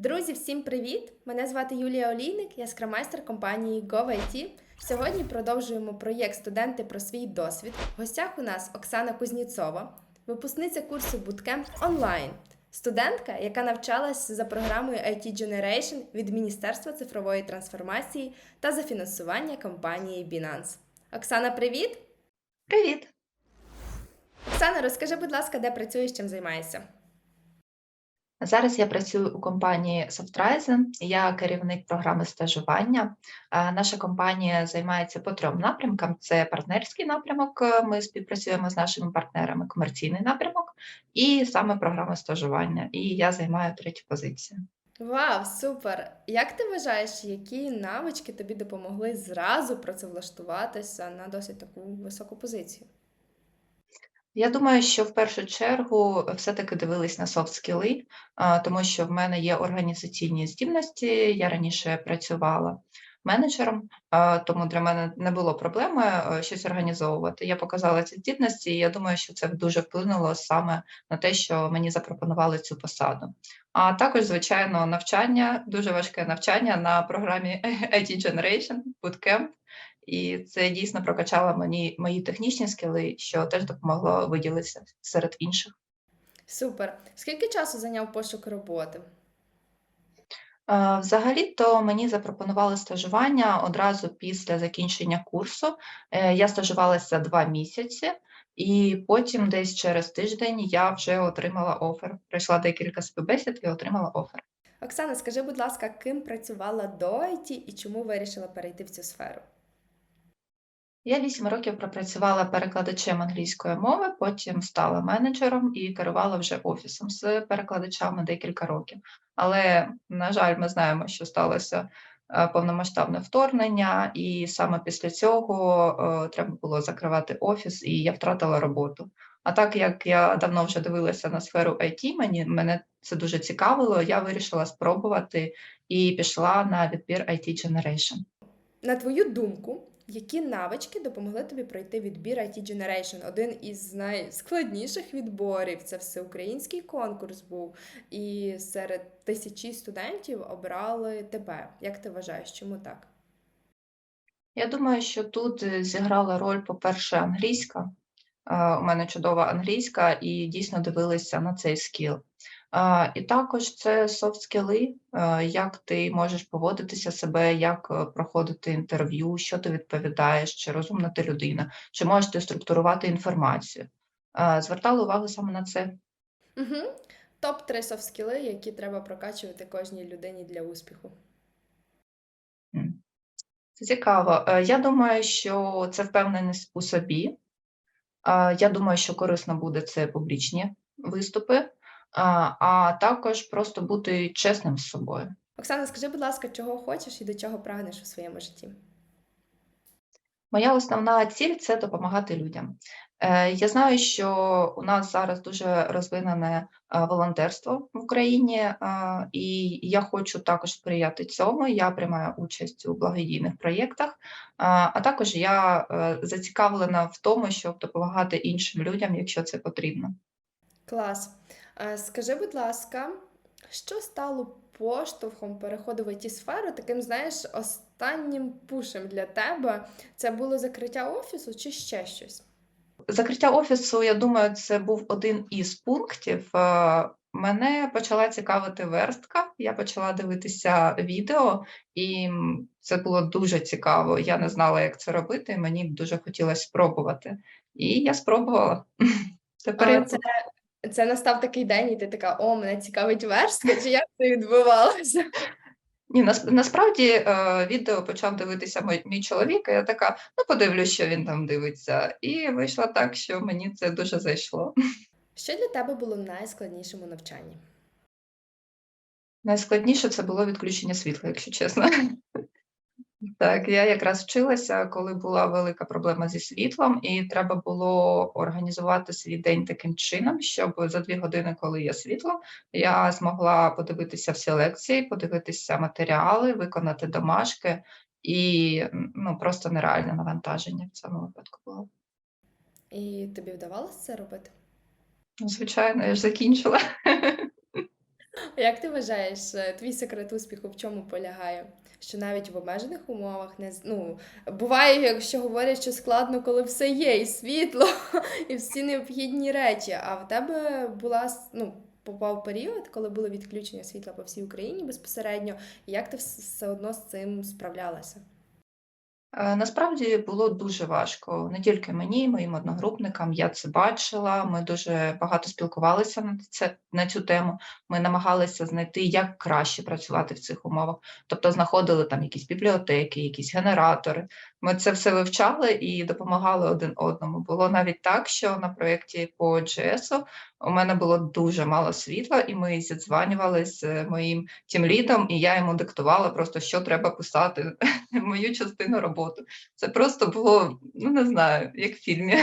Друзі, всім привіт! Мене звати Юлія Олійник, я скрамайстер компанії GoVIT. Сьогодні продовжуємо проєкт Студенти про свій досвід. В гостях у нас Оксана Кузніцова, випускниця курсу Bootcamp онлайн, студентка, яка навчалась за програмою IT Generation від Міністерства цифрової трансформації та за фінансування компанії Binance. Оксана, привіт! Привіт! Оксана, розкажи, будь ласка, де працюєш, чим займаєшся? Зараз я працюю у компанії Softrizen, я керівник програми стажування. Наша компанія займається по трьом напрямкам: це партнерський напрямок. е, Ми співпрацюємо з нашими партнерами, комерційний напрямок і саме програма стажування. І я займаю третю позицію. Вау, супер! Як ти вважаєш, які навички тобі допомогли зразу працевлаштуватися на досить таку високу позицію? Я думаю, що в першу чергу все-таки дивились на софт скіли, тому що в мене є організаційні здібності. Я раніше працювала менеджером, тому для мене не було проблеми е, щось організовувати. Я показала ці здібності, і я думаю, що це дуже вплинуло саме на те, що мені запропонували цю посаду. А також, звичайно, навчання, дуже важке навчання на програмі IT Generation Bootcamp. І це дійсно прокачало мені мої технічні скіли, що теж допомогло виділитися серед інших. Супер! Скільки часу зайняв пошук роботи? Е, Взагалі-то мені запропонували стажування одразу після закінчення курсу. Е, Я стажувалася два місяці, і потім, десь через тиждень, я вже отримала офер. Пройшла декілька співбесід і отримала офер. Оксана, скажи, будь ласка, ким працювала до IT і чому вирішила перейти в цю сферу? Я вісім років пропрацювала перекладачем англійської мови, потім стала менеджером і керувала вже офісом з перекладачами декілька років. Але, на жаль, ми знаємо, що сталося е, повномасштабне вторгнення, і саме після цього е, треба було закривати офіс, і я втратила роботу. А так як я давно вже дивилася на сферу IT, мені мене це дуже цікавило. Я вирішила спробувати і пішла на відбір IT Generation. На твою думку, які навички допомогли тобі пройти відбір IT Generation? Один із найскладніших відборів. Це всеукраїнський конкурс був, і серед тисячі студентів обрали тебе. Як ти вважаєш, чому так? Я думаю, що тут е, зіграла роль, по-перше, англійська. Е, У мене чудова англійська, і дійсно дивилися на цей скіл. І також це софт-скіли, е, як ти можеш поводитися себе, як е, проходити інтерв'ю, що ти відповідаєш, чи розумна ти людина, чи можеш ти структурувати інформацію. Е, Звертала увагу саме на це. Угу. Топ 3 софт-скіли, які треба прокачувати кожній людині для успіху. Це цікаво. Я думаю, що це впевненість у собі. Я думаю, що корисно буде це публічні виступи, а, також просто бути чесним з собою. Оксана, скажи, будь ласка, чого хочеш і до чого прагнеш у своєму житті? Моя основна ціль це допомагати людям. Е, Я знаю, що у нас зараз дуже розвинене е, волонтерство в Україні, е, і я хочу також сприяти цьому. Я приймаю участь у благодійних проєктах, а також я зацікавлена в тому, щоб допомагати іншим людям, якщо це потрібно. Клас. Е, Скажи, будь ласка, що стало поштовхом переходу в it сферу таким, знаєш, останнім пушем для тебе? Це було закриття офісу чи ще щось? Закриття офісу, я думаю, це був один із пунктів. Е, Мене почала цікавити верстка. Я почала дивитися відео, і це було дуже цікаво. Я не знала, як це робити. і Мені дуже хотілося спробувати. І я спробувала. Тепер це, це настав такий день, і ти така, о, мене цікавить верстка, чи як це відбувалося? ні, нас, насправді е, відео почав дивитися мій, мій чоловік, і я така, ну подивлюсь, що він там дивиться. І вийшло так, що мені це дуже зайшло. Що для тебе було найскладнішим у навчанні? Найскладніше це було відключення світла, якщо чесно. Так, я якраз вчилася, коли була велика проблема зі світлом, і треба було організувати свій день таким чином, щоб за дві години, коли є світло, я змогла подивитися всі лекції, подивитися матеріали, виконати домашки, і ну, просто нереальне навантаження в цьому випадку було. І тобі вдавалося це робити? Ну, звичайно, я ж закінчила. Як ти вважаєш, е, твій секрет успіху в чому полягає? Що навіть в обмежених умовах не ну, буває, якщо говорять, що складно, коли все є, і світло, і всі необхідні речі. А в тебе була ну, попав період, коли було відключення світла по всій Україні безпосередньо. Як ти все одно з цим справлялася? Е, Насправді було дуже важко не тільки мені, моїм одногрупникам. Я це бачила. Ми дуже багато спілкувалися на це на цю тему. Ми намагалися знайти, як краще працювати в цих умовах. Тобто знаходили там якісь бібліотеки, якісь генератори. Ми це все вивчали і допомагали один одному. Було навіть так, що на проєкті по GS у мене було дуже мало світла, і ми зідзванювали з моїм тімлідом, і я йому диктувала просто, що треба писати мою частину роботи. Це просто було, ну не знаю, як в фільмі.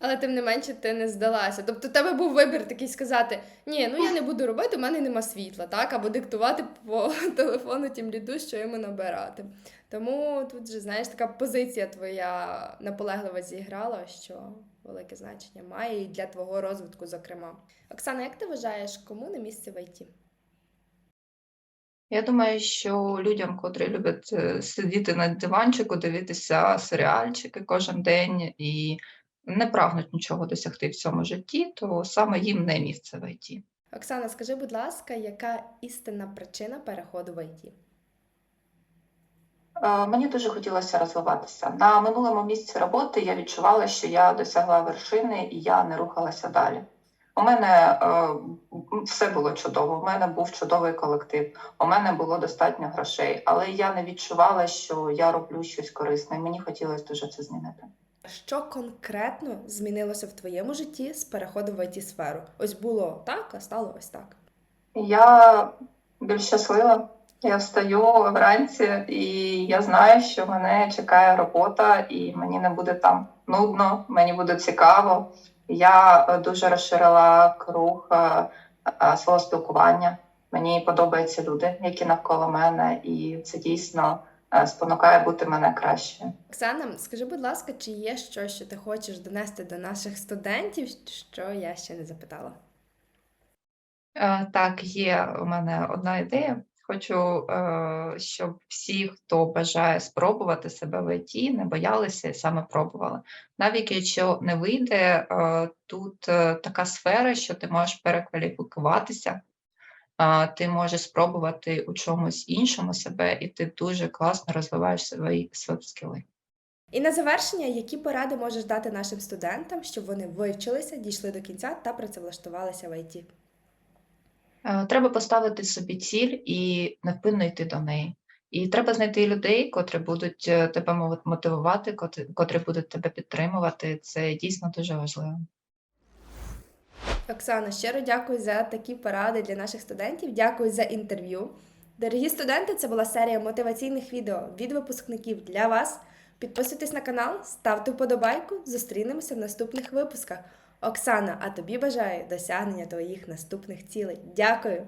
Але тим не менше ти не здалася. Тобто, у тебе був вибір такий сказати: ні, ну я не буду робити, у мене нема світла, так? Або диктувати по телефону тім ліду, що йому набирати. Тому тут же, знаєш, така позиція твоя наполеглива зіграла, що велике значення має і для твого розвитку, зокрема. Оксана, як ти вважаєш, кому не місце в ІТ? Я думаю, що людям, котрі люблять е, сидіти на диванчику, дивитися серіальчики кожен день і не прагнуть нічого досягти в цьому житті, то саме їм не місце в ІТ. Оксана, скажи, будь ласка, яка істинна причина переходу в ІТ? Е, Мені дуже хотілося розвиватися. На минулому місці роботи я відчувала, що я досягла вершини і я не рухалася далі. У мене е, все було чудово. У мене був чудовий колектив, у мене було достатньо грошей, але я не відчувала, що я роблю щось корисне. Мені хотілося дуже це змінити. Що конкретно змінилося в твоєму житті з переходом в it сферу? Ось було так, а стало ось так. Я більш щаслива. Я встаю вранці, і я знаю, що мене чекає робота, і мені не буде там нудно, мені буде цікаво. Я е, дуже розширила круг е, е, свого спілкування. Мені подобаються люди, які навколо мене, і це дійсно спонукає бути мене кращою. Оксана, скажи, будь ласка, чи є щось, що ти хочеш донести до наших студентів, що я ще не запитала? Так, є у мене одна ідея. Хочу, е, щоб всі, хто бажає спробувати себе в ІТ, не боялися і саме пробували. Навіть якщо не вийде, е, тут е, така сфера, що ти можеш перекваліфікуватися, ти можеш спробувати у чомусь іншому себе, і ти дуже класно розвиваєш свої софт-скіли. І на завершення, які поради можеш дати нашим студентам, щоб вони вивчилися, дійшли до кінця та працевлаштувалися в ІТ? Е, Треба поставити собі ціль і невпинно йти до неї. І треба знайти людей, котрі будуть е, тебе мотивувати, котрі, будуть тебе підтримувати. Це дійсно дуже важливо. Оксана, щиро дякую за такі поради для наших студентів. Дякую за інтерв'ю. Дорогі студенти, це була серія мотиваційних відео від випускників для вас. Підписуйтесь на канал, ставте вподобайку. Зустрінемося в наступних випусках. Оксана, а тобі бажаю досягнення твоїх наступних цілей. Дякую!